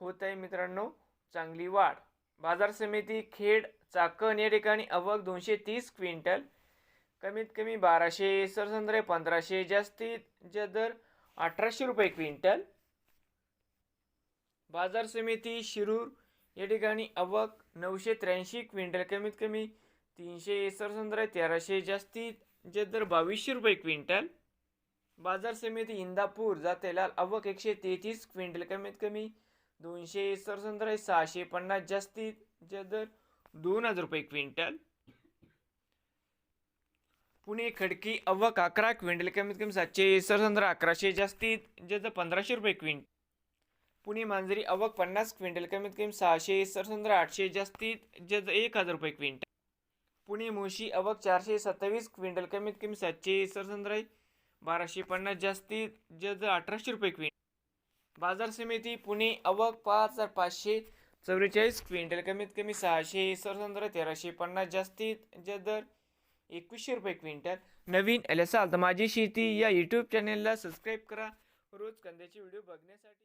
होत आहे मित्रांनो चांगली वाढ. बाजार समिती खेड चाकण या ठिकाणी अवक दोनशे तीस क्विंटल कमीत कमी बाराशे सरसंद्रे पंधराशे जास्तीत जे दर अठराशे रुपये क्विंटल. बाजार समिती शिरूर या ठिकाणी अवक नऊशे त्र्याऐंशी क्विंटल कमीत कमी तीनशे सरसंद्रे तेराशे जास्तीत जे दर बावीसशे रुपये क्विंटल. बाजार समिती इंदापूर जातेलाल अवक एकशे तेहतीस क्विंटल कमीत कमी दोनशे सरसंत्र सहाशे पन्नास जास्तीत जे दर दोन हजार रुपये क्विंटल. पुणे खडकी अव्वक अकरा क्विंटल कमीत कमी सातशे सरसंत्र अकराशे जास्तीत जे पंधराशे रुपये क्विंटल. पुणे मांजरी अवक पन्नास क्विंटल कमीत कमी सहाशे सरसंद्र आठशे जास्तीत जज एक हजार रुपये क्विंटल. पुणे मोशी अवक चारशे सत्तावीस क्विंटल कमीत कमी सातशे सरसंद्र बाराशे पन्नास जास्तीत जज अठराशे रुपये क्विंटल. बाजार समिती पुणे अवक पाच हजार पाचशे चौवेचाळीस क्विंटल कमीत कमी सहाशे सरसंद्र तेराशे पन्नास जास्तीत जे दर एकवीसशे रुपये क्विंटल. नवीन आले असाल तर माझी शेती या यूट्यूब चॅनेलला सबस्क्राईब करा. रोज कांद्याचे व्हिडिओ बघण्यासाठी